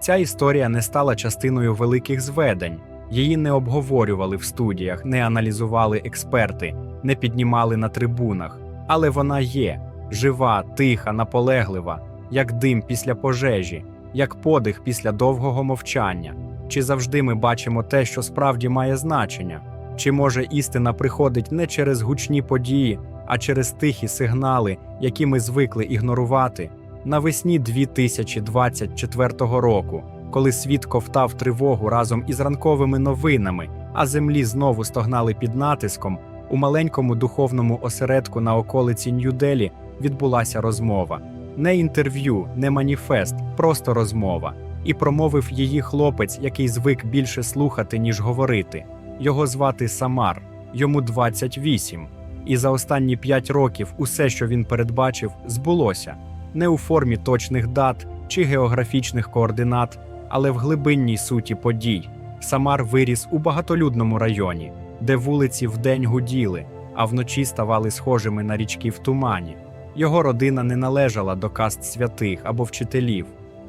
Ця історія не стала частиною великих зведень. Її не обговорювали в студіях, не аналізували експерти, не піднімали на трибунах. Але вона є жива, тиха, наполеглива, як дим після пожежі, як подих після довгого мовчання. Чи завжди ми бачимо те, що справді має значення? Чи може істина приходить не через гучні події, а через тихі сигнали, які ми звикли ігнорувати? Навесні 2024 року, коли світ ковтав тривогу разом із ранковими новинами, а землі знову стогнали під натиском, у маленькому духовному осередку на околиці Нью-Делі відбулася розмова. Не інтерв'ю, не маніфест, просто розмова. І промовив її хлопець, який звик більше слухати, ніж говорити. Його звати Самар, йому 28. І за останні 5 років усе, що він передбачив, збулося не у формі точних дат чи географічних координат, але в глибинній суті подій. Самар виріс у багатолюдному районі, де вулиці вдень гуділи, а вночі ставали схожими на річки в тумані. Його родина не належала до каст святих або вчителів.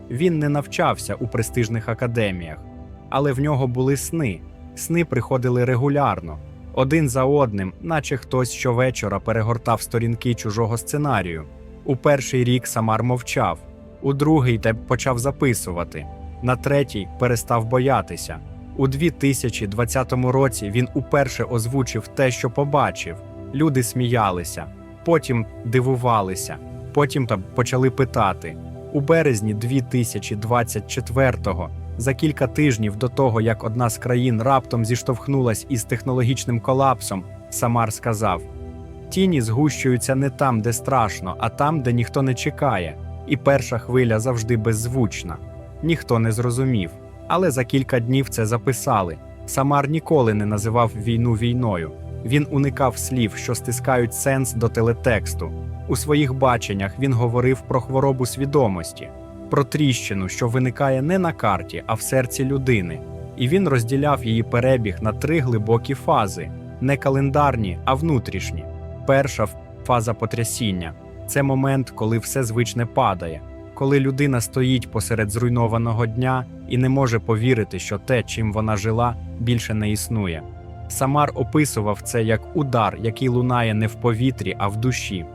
Він не навчався у престижних академіях, але в нього були сни. Сни приходили регулярно, один за одним, наче хтось щовечора перегортав сторінки чужого сценарію. У перший рік Самар мовчав, у другий те почав записувати, на третій перестав боятися. У 2020 році він уперше озвучив те, що побачив. Люди сміялися, потім дивувалися, потім та почали питати. У березні 2024-го, за кілька тижнів до того, як одна з країн раптом зіштовхнулась із технологічним колапсом, Самар сказав: Тіні згущуються не там, де страшно, а там, де ніхто не чекає, і перша хвиля завжди беззвучна. Ніхто не зрозумів. Але за кілька днів це записали. Самар ніколи не називав війну війною. Він уникав слів, що стискають сенс до телетексту. У своїх баченнях він говорив про хворобу свідомості, про тріщину, що виникає не на карті, а в серці людини. І він розділяв її перебіг на три глибокі фази: не календарні, а внутрішні. Перша фаза потрясіння це момент, коли все звичне падає, коли людина стоїть посеред зруйнованого дня і не може повірити, що те, чим вона жила, більше не існує. Самар описував це як удар, який лунає не в повітрі, а в душі.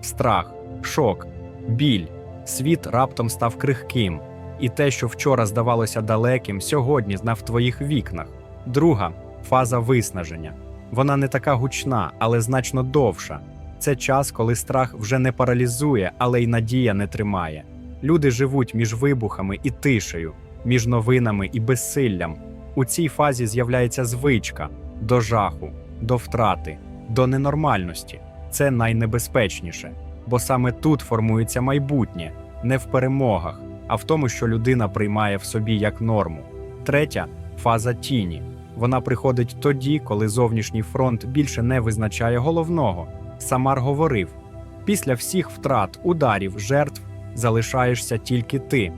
Страх, шок, біль. Світ раптом став крихким, і те, що вчора здавалося далеким, сьогодні знав в твоїх вікнах. Друга фаза виснаження. Вона не така гучна, але значно довша. Це час, коли страх вже не паралізує, але й надія не тримає. Люди живуть між вибухами і тишею, між новинами і безсиллям. У цій фазі з'являється звичка до жаху, до втрати, до ненормальності. Це найнебезпечніше, бо саме тут формується майбутнє, не в перемогах, а в тому, що людина приймає в собі як норму. Третя фаза тіні. Вона приходить тоді, коли зовнішній фронт більше не визначає головного. Самар говорив: після всіх втрат, ударів, жертв залишаєшся тільки ти.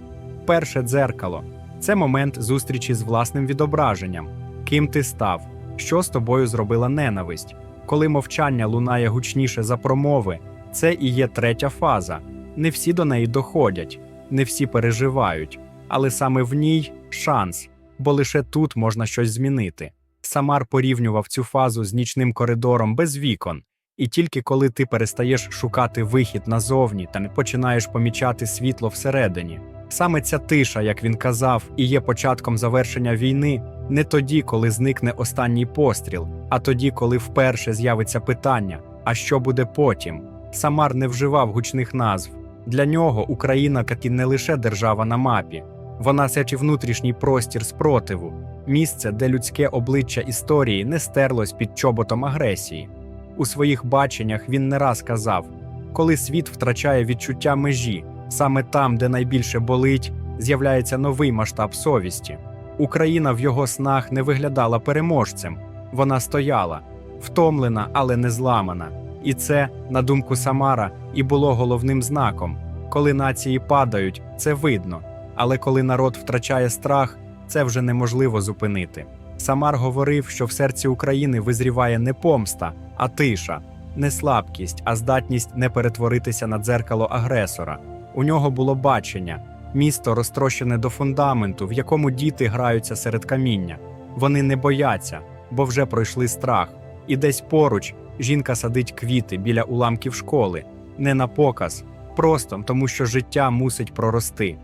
Перше дзеркало це момент зустрічі з власним відображенням, ким ти став, що з тобою зробила ненависть. Коли мовчання лунає гучніше за промови, це і є третя фаза. Не всі до неї доходять, не всі переживають, але саме в ній шанс, бо лише тут можна щось змінити. Самар порівнював цю фазу з нічним коридором без вікон, і тільки коли ти перестаєш шукати вихід назовні та не починаєш помічати світло всередині. Саме ця тиша, як він казав, і є початком завершення війни не тоді, коли зникне останній постріл, а тоді, коли вперше з'явиться питання: а що буде потім? Самар не вживав гучних назв. Для нього Україна таки не лише держава на мапі, вона це чи внутрішній простір спротиву, місце, де людське обличчя історії не стерлось під чоботом агресії. У своїх баченнях він не раз казав: коли світ втрачає відчуття межі, саме там, де найбільше болить, з'являється новий масштаб совісті. Україна в його снах не виглядала переможцем, вона стояла, втомлена, але не зламана. І це, на думку Самара, і було головним знаком. Коли нації падають, це видно. Але коли народ втрачає страх, це вже неможливо зупинити. Самар говорив, що в серці України визріває не помста, а тиша, не слабкість, а здатність не перетворитися на дзеркало агресора. У нього було бачення: Місто розтрощене до фундаменту, в якому діти граються серед каміння. Вони не бояться, бо вже пройшли страх. І десь поруч жінка садить квіти біля уламків школи, не на показ, просто тому, що життя мусить прорости.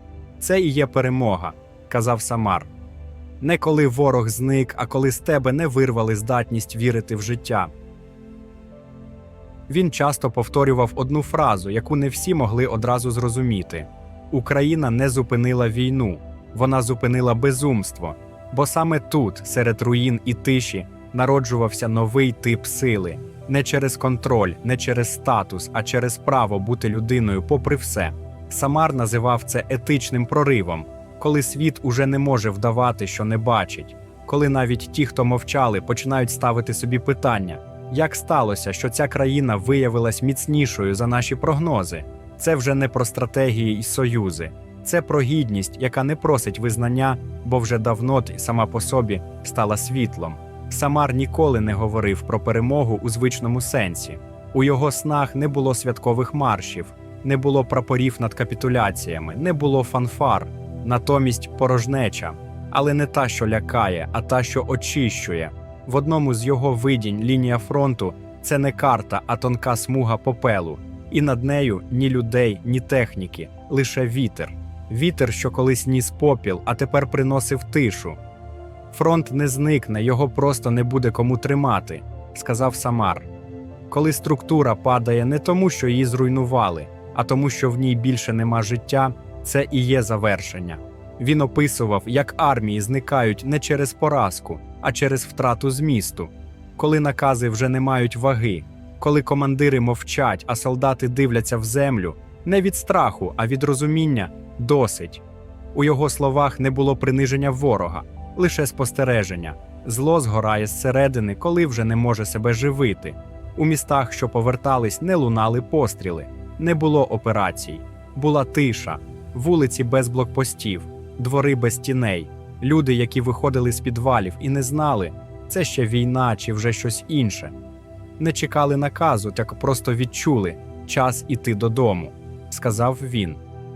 Це і є перемога, казав Самар. Не коли ворог зник, а коли з тебе не вирвали здатність вірити в життя. Він часто повторював одну фразу, яку не всі могли одразу зрозуміти: Україна не зупинила війну, вона зупинила безумство. Бо саме тут, серед руїн і тиші, народжувався новий тип сили не через контроль, не через статус, а через право бути людиною попри все. Самар називав це етичним проривом, коли світ уже не може вдавати, що не бачить, коли навіть ті, хто мовчали, починають ставити собі питання, як сталося, що ця країна виявилась міцнішою за наші прогнози. Це вже не про стратегії і союзи, це про гідність, яка не просить визнання, бо вже давно сама по собі стала світлом. Самар ніколи не говорив про перемогу у звичному сенсі. У його снах не було святкових маршів, не було прапорів над капітуляціями, не було фанфар, натомість порожнеча, але не та, що лякає, а та, що очищує. В одному з його видінь лінія фронту це не карта, а тонка смуга попелу, і над нею ні людей, ні техніки, лише вітер. Вітер, що колись ніс попіл, а тепер приносив тишу. Фронт не зникне, його просто не буде кому тримати, сказав Самар. Коли структура падає не тому, що її зруйнували, а тому, що в ній більше нема життя, це і є завершення. Він описував, як армії зникають не через поразку, а через втрату змісту, коли накази вже не мають ваги, коли командири мовчать, а солдати дивляться в землю, не від страху, а від розуміння досить. У його словах не було приниження ворога, лише спостереження. Зло згорає зсередини, коли вже не може себе живити. У містах, що повертались, не лунали постріли, не було операцій, була тиша, вулиці без блокпостів, двори без тіней, люди, які виходили з підвалів і не знали, це ще війна чи вже щось інше. Не чекали наказу, так просто відчули час іти додому, сказав він.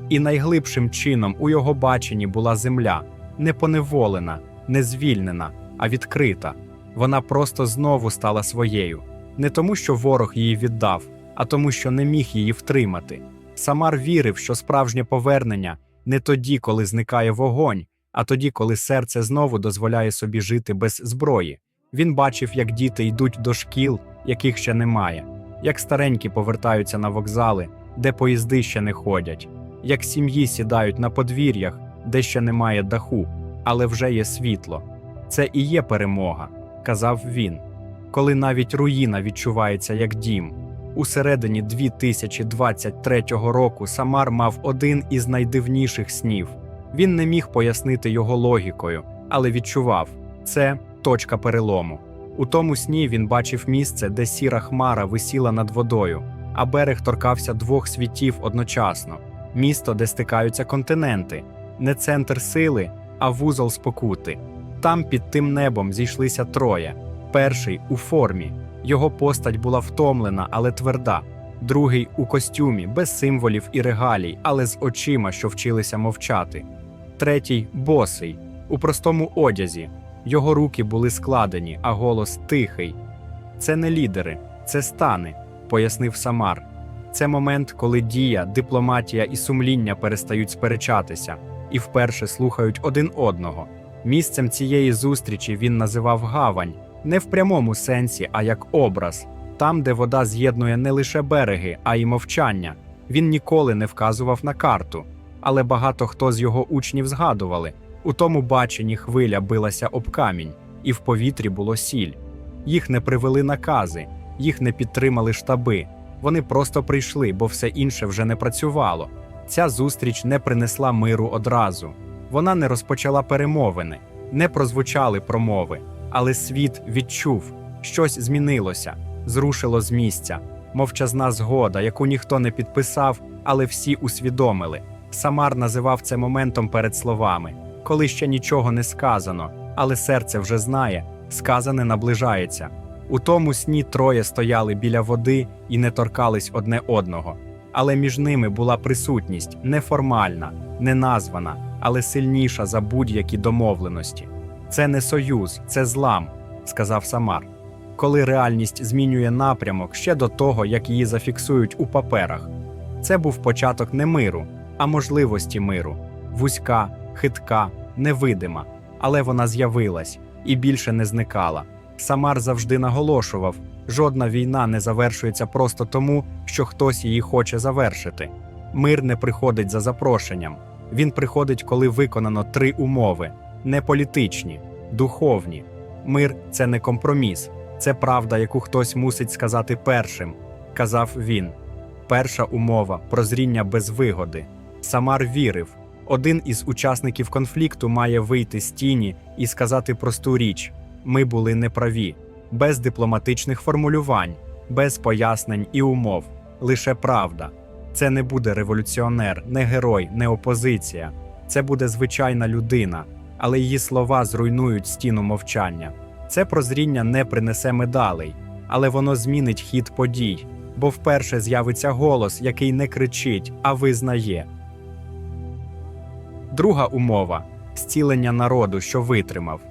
І найглибшим чином у його баченні була земля, не поневолена, не звільнена, а відкрита. Вона просто знову стала своєю, не тому, що ворог її віддав, а тому, що не міг її втримати. Самар вірив, що справжнє повернення не тоді, коли зникає вогонь, а тоді, коли серце знову дозволяє собі жити без зброї. Він бачив, як діти йдуть до шкіл, яких ще немає, як старенькі повертаються на вокзали, де поїзди ще не ходять, як сім'ї сідають на подвір'ях, де ще немає даху, але вже є світло. Це і є перемога, казав він, коли навіть руїна відчувається як дім. У середині 2023 року Самар мав один із найдивніших снів. Він не міг пояснити його логікою, але відчував це точка перелому. У тому сні він бачив місце, де сіра хмара висіла над водою, а берег торкався двох світів одночасно місто, де стикаються континенти, не центр сили, а вузол спокути. Там під тим небом зійшлися троє. Перший у формі. Його постать була втомлена, але тверда. Другий у костюмі, без символів і регалій, але з очима, що вчилися мовчати. Третій босий, у простому одязі. Його руки були складені, а голос тихий. Це не лідери, це стани, пояснив Самар. Це момент, коли дія, дипломатія і сумління перестають сперечатися і вперше слухають один одного. Місцем цієї зустрічі він називав гавань не в прямому сенсі, а як образ, там, де вода з'єднує не лише береги, а й мовчання. Він ніколи не вказував на карту, але багато хто з його учнів згадували у тому баченні хвиля билася об камінь, і в повітрі було сіль. Їх не привели накази, їх не підтримали штаби. Вони просто прийшли, бо все інше вже не працювало. Ця зустріч не принесла миру одразу. Вона не розпочала перемовини, не прозвучали промови, але світ відчув, щось змінилося, зрушило з місця. Мовчазна згода, яку ніхто не підписав, але всі усвідомили. Самар називав це моментом перед словами, коли ще нічого не сказано, але серце вже знає, сказане наближається. У тому сні троє стояли біля води і не торкались одне одного. але між ними була присутність неформальна, неназвана, але сильніша за будь-які домовленості. Це не союз, це злам, сказав Самар. Коли реальність змінює напрямок ще до того, як її зафіксують у паперах. Це був початок не миру, а можливості миру, вузька, хитка, невидима, але вона з'явилась і більше не зникала. Самар завжди наголошував: жодна війна не завершується просто тому, що хтось її хоче завершити. Мир не приходить за запрошенням. Він приходить, коли виконано три умови: не політичні, духовні. Мир це не компроміс, це правда, яку хтось мусить сказати першим, казав він. Перша умова прозріння без вигоди. Самар вірив. Один із учасників конфлікту має вийти з тіні і сказати просту річ: ми були неправі, без дипломатичних формулювань, без пояснень і умов, лише правда. Це не буде революціонер, не герой, не опозиція. Це буде звичайна людина, але її слова зруйнують стіну мовчання. Це прозріння не принесе медалей, але воно змінить хід подій, бо вперше з'явиться голос, який не кричить, а визнає. Друга умова зцілення народу, що витримав.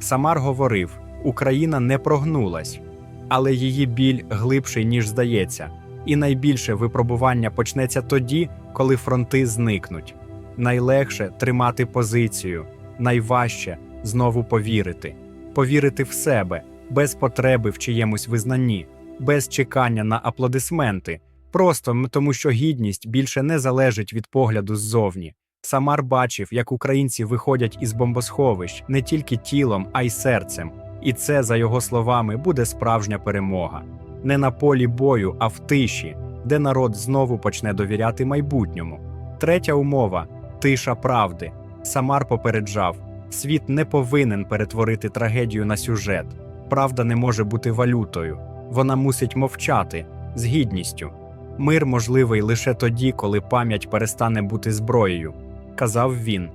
Самар говорив: Україна не прогнулась, але її біль глибший, ніж здається, і найбільше випробування почнеться тоді, коли фронти зникнуть. Найлегше тримати позицію, найважче знову повірити, повірити в себе, без потреби в чиємусь визнанні, без чекання на аплодисменти, просто тому, що гідність більше не залежить від погляду ззовні. Самар бачив, як українці виходять із бомбосховищ не тільки тілом, а й серцем. І це, за його словами, буде справжня перемога. Не на полі бою, а в тиші, де народ знову почне довіряти майбутньому. Третя умова тиша правди. Самар попереджав: світ не повинен перетворити трагедію на сюжет. Правда не може бути валютою. Вона мусить мовчати з гідністю. Мир можливий лише тоді, коли пам'ять перестане бути зброєю казав він.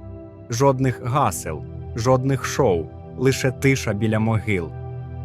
Жодних гасел, жодних шоу, лише тиша біля могил,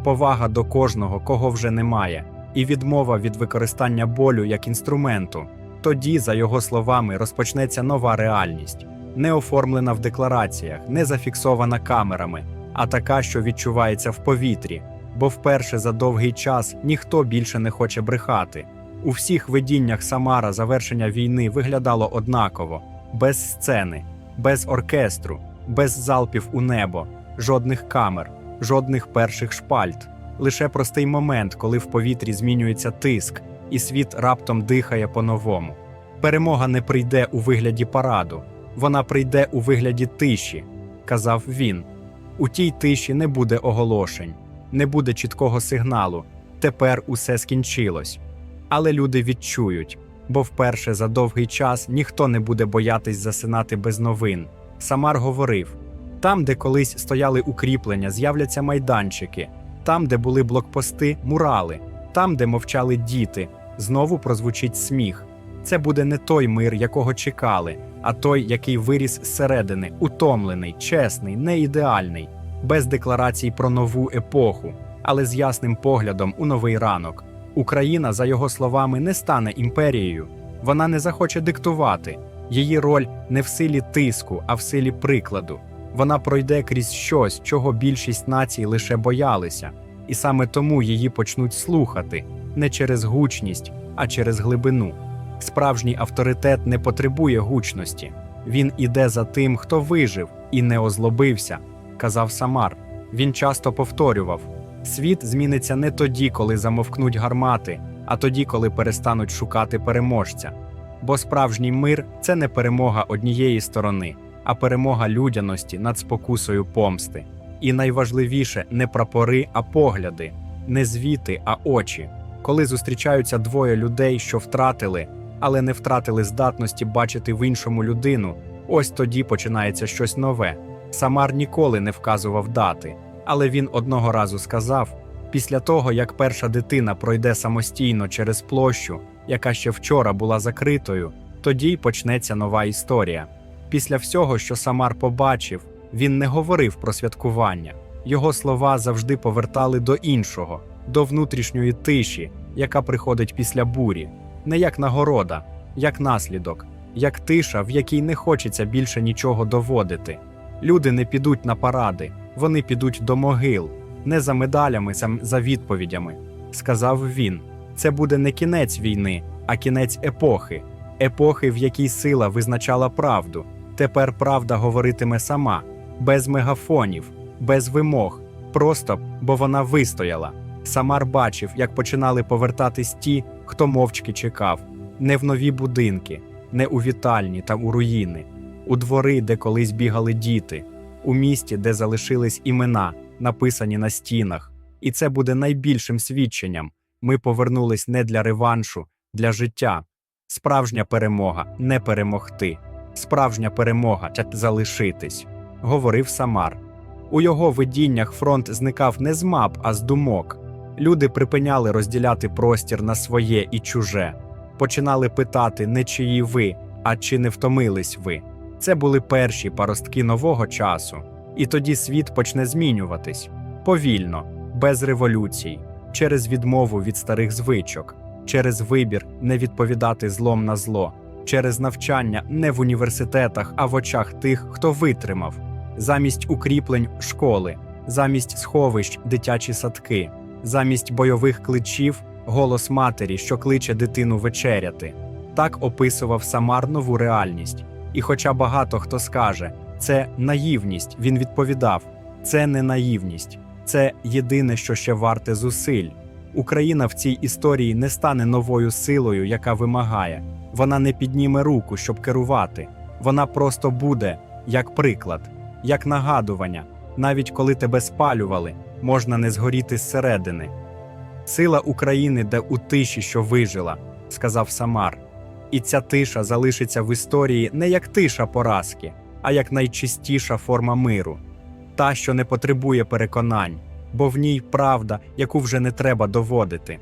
повага до кожного, кого вже немає, і відмова від використання болю як інструменту. Тоді, за його словами, розпочнеться нова реальність, не оформлена в деклараціях, не зафіксована камерами, а така, що відчувається в повітрі, бо вперше за довгий час ніхто більше не хоче брехати. У всіх видіннях Самара завершення війни виглядало однаково без сцени, без оркестру, без залпів у небо, жодних камер, жодних перших шпальт, лише простий момент, коли в повітрі змінюється тиск, і світ раптом дихає по-новому. Перемога не прийде у вигляді параду, вона прийде у вигляді тиші, казав він. У тій тиші не буде оголошень, не буде чіткого сигналу. Тепер усе скінчилось. Але люди відчують, бо вперше за довгий час ніхто не буде боятись засинати без новин. Самар говорив: там, де колись стояли укріплення, з'являться майданчики, там, де були блокпости, мурали, там, де мовчали діти, знову прозвучить сміх. Це буде не той мир, якого чекали, а той, який виріс зсередини, утомлений, чесний, не ідеальний, без декларацій про нову епоху, але з ясним поглядом у новий ранок. Україна, за його словами, не стане імперією. Вона не захоче диктувати. Її роль не в силі тиску, а в силі прикладу. Вона пройде крізь щось, чого більшість націй лише боялися, і саме тому її почнуть слухати не через гучність, а через глибину. Справжній авторитет не потребує гучності. Він іде за тим, хто вижив і не озлобився, казав Самар. Він часто повторював. Світ зміниться не тоді, коли замовкнуть гармати, а тоді, коли перестануть шукати переможця. Бо справжній мир це не перемога однієї сторони, а перемога людяності над спокусою помсти. І найважливіше не прапори, а погляди, не звіти, а очі. Коли зустрічаються двоє людей, що втратили, але не втратили здатності бачити в іншому людину, ось тоді починається щось нове. Самар ніколи не вказував дати. Але він одного разу сказав: після того, як перша дитина пройде самостійно через площу, яка ще вчора була закритою, тоді й почнеться нова історія. Після всього, що Самар побачив, він не говорив про святкування. Його слова завжди повертали до іншого, до внутрішньої тиші, яка приходить після бурі, не як нагорода, як наслідок, як тиша, в якій не хочеться більше нічого доводити. Люди не підуть на паради, вони підуть до могил, не за медалями, за відповідями. Сказав він: це буде не кінець війни, а кінець епохи, епохи, в якій сила визначала правду. Тепер правда говоритиме сама, без мегафонів, без вимог, просто бо вона вистояла. Самар бачив, як починали повертатись ті, хто мовчки чекав, не в нові будинки, не у вітальні та у руїни, у двори, де колись бігали діти, у місті, де залишились імена, написані на стінах. І це буде найбільшим свідченням. Ми повернулись не для реваншу, для життя. Справжня перемога не перемогти, справжня перемога залишитись, говорив Самар. У його видіннях фронт зникав не з мап, а з думок. Люди припиняли розділяти простір на своє і чуже, починали питати не чиї ви, а чи не втомились ви. Це були перші паростки нового часу, і тоді світ почне змінюватись. Повільно, без революцій, через відмову від старих звичок, через вибір не відповідати злом на зло, через навчання не в університетах, а в очах тих, хто витримав, замість укріплень школи, замість сховищ дитячі садки, замість бойових кличів голос матері, що кличе дитину вечеряти. Так описував Самар нову реальність. І хоча багато хто скаже, це наївність, він відповідав: це не наївність, це єдине, що ще варте зусиль. Україна в цій історії не стане новою силою, яка вимагає. Вона не підніме руку, щоб керувати. Вона просто буде як приклад, як нагадування. Навіть коли тебе спалювали, можна не згоріти зсередини. Сила України де у тиші, що вижила, сказав Самар. І ця тиша залишиться в історії не як тиша поразки, а як найчистіша форма миру, та, що не потребує переконань, бо в ній правда, яку вже не треба доводити.